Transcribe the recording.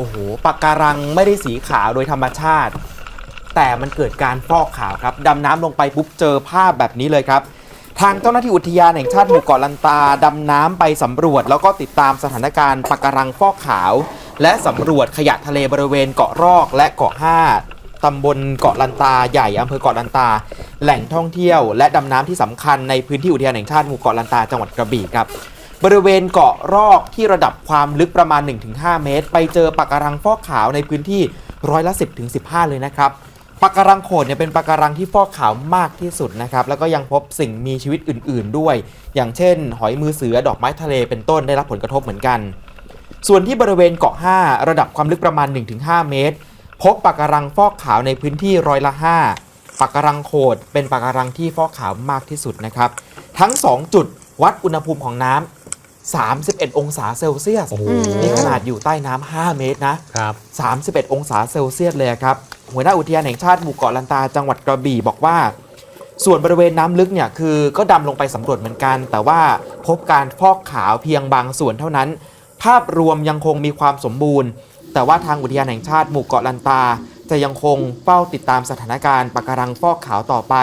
โอ้โหปะการังไม่ได้สีขาวโดยธรรมชาติ แต่มันเกิดการฟอกขาวครับดำน้ำลงไปปุ๊บเจอภาพแบบนี้เลยครับ ทางเจ้าหน้าที่อุทยานแห่งชาติหมู่เกาะลันตาดำน้ำไปสำรวจ แล้วก็ติดตามสถานการณ์ปะการังฟอกขาว และสำรวจขยะทะเลบริเวณเกาะรอกและเกาะ5ตำบลเกาะลันตาใหญ่อำเภอเกาะลันตา แหล่งท่องเที่ยว และดำน้ำที่สำคัญในพื้นที่อุทยานแห่งชาติหมู่เกาะลันตาจังหวัดกระบี่ครับ บริเวณเกาะรอกที่ระดับความลึกประมาณ 1-5 เมตร ไปเจอปะการังฟอกขาวในพื้นที่ร้อยละ 10-15 เลยนะครับปะการังโขดเนี่ยเป็นปะการังที่ฟอกขาวมากที่สุดนะครับ แล้วก็ยังพบสิ่งมีชีวิตอื่น ๆ ด้วย อย่างเช่น หอยมือเสือดอกไม้ทะเลเป็นต้นได้รับผลกระทบเหมือนกัน ส่วนที่บริเวณเกาะ 5 ระดับความลึกประมาณ 1-5 เมตร พบปะการังฟอกขาวในพื้นที่ร้อยละ5ปะการังโขดเป็นปะการังที่ฟอกขาวมากที่สุดนะครับ ทั้ง 2 จุดวัดอุณหภูมิของน้ำ 31 องศาเซลเซียสโอ้โหนี่ขนาดอยู่ใต้น้ำ 5 เมตรนะ ครับ 31 องศาเซลเซียสเลยครับ หัวหน้าอุทยานแห่งชาติหมู่เกาะลันตาจังหวัดกระบี่บอกว่า ส่วนบริเวณน้ำลึกเนี่ยคือก็ดำลงไปสำรวจเหมือนกัน แต่ว่าพบการฟอกขาวเพียงบางส่วนเท่านั้น ภาพรวมยังคงมีความสมบูรณ์ แต่ว่าทางอุทยานแห่งชาติหมู่เกาะลันตา จะยังคงเฝ้าติดตามสถานการณ์ปะการังฟอกขาวต่อไป